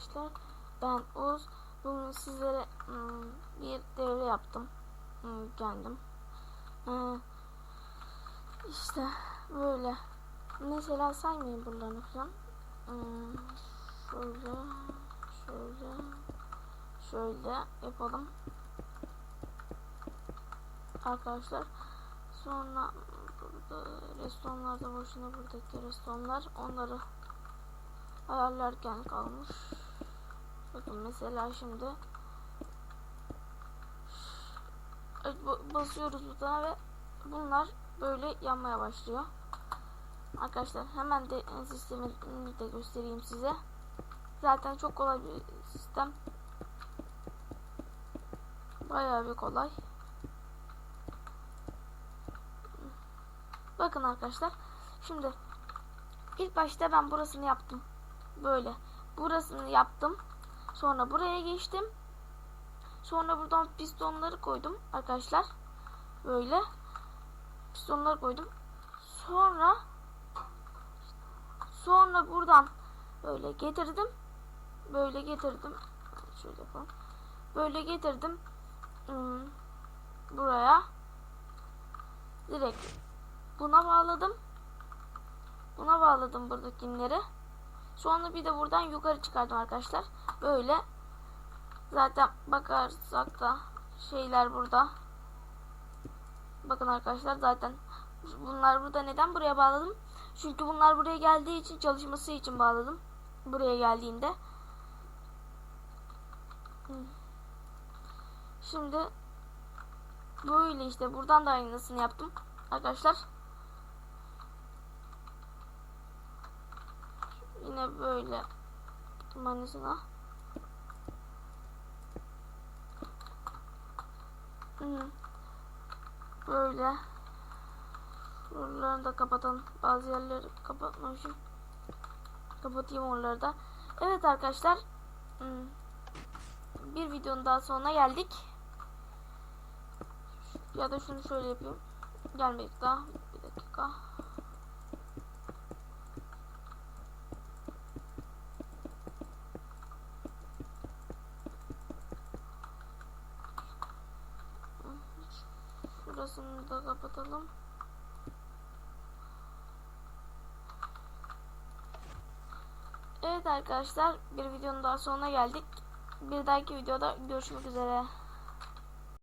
arkadaşlar. Ben Uz. Bugün sizlere hmm, bir devre yaptım. Hmm, kendim. Ee, işte böyle. Mesela saymayın buralarını falan. Hmm, şöyle, şöyle, şöyle yapalım. Arkadaşlar. Sonra burada restoranlarda boşuna buradaki restoranlar onları ayarlarken kalmış. Bakın mesela şimdi basıyoruz butona ve bunlar böyle yanmaya başlıyor. Arkadaşlar hemen de sistemini de göstereyim size. Zaten çok kolay bir sistem. Bayağı bir kolay. Bakın arkadaşlar. Şimdi ilk başta ben burasını yaptım. Böyle. Burasını yaptım. Sonra buraya geçtim. Sonra buradan pistonları koydum arkadaşlar. Böyle. Pistonları koydum. Sonra sonra buradan böyle getirdim. Böyle getirdim. Şöyle yapalım. Böyle getirdim. Hmm, buraya. Direkt buna bağladım. Buna bağladım buradakileri. Sonra bir de buradan yukarı çıkardım arkadaşlar. Böyle. Zaten bakarsak da şeyler burada. Bakın arkadaşlar zaten bunlar burada neden buraya bağladım? Çünkü bunlar buraya geldiği için çalışması için bağladım. Buraya geldiğinde. Şimdi böyle işte buradan da aynısını yaptım. Arkadaşlar Yine böyle manisına. Hı. Böyle. Buralarını da kapatalım. Bazı yerleri kapatmamışım. Kapatayım oraları da. Evet arkadaşlar. Bir videonun daha sonuna geldik. Ya da şunu şöyle yapayım. Gelmedik daha. Bir dakika. Şurasını da kapatalım. Evet arkadaşlar bir videonun daha sonuna geldik. Bir dahaki videoda görüşmek üzere.